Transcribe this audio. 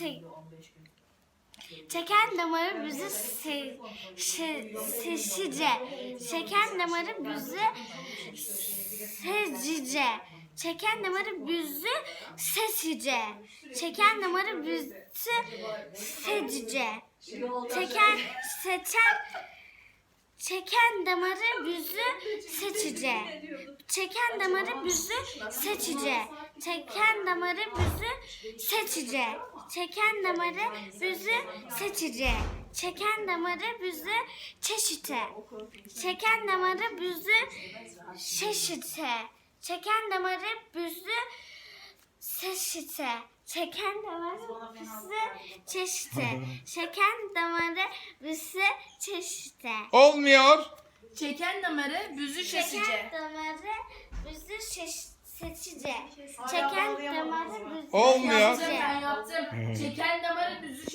se- Çeken damarı büzü se, şe, seçice. Çeken damarı büzü secice. Çeken damarı büzü sesice. Çeken damarı büzü secice. Çeken seçen çeken damarı büzü seçice. Çeken damarı büzü seçice. Çeken damarı büzü seçice. Çeken damarı büzü seçice. Çeken damarı büzü çeşite. Çeken damarı büzü şeşite. Çeken damarı büzü seçite. Çeken damarı büzü çeşite. Çeken damarı büzü çeşite. Olmuyor. Çeken damarı büzü şesice. Çeken damarı büzü seçice. Çeken damarı Olmuyor. Ben yaptım. Çeken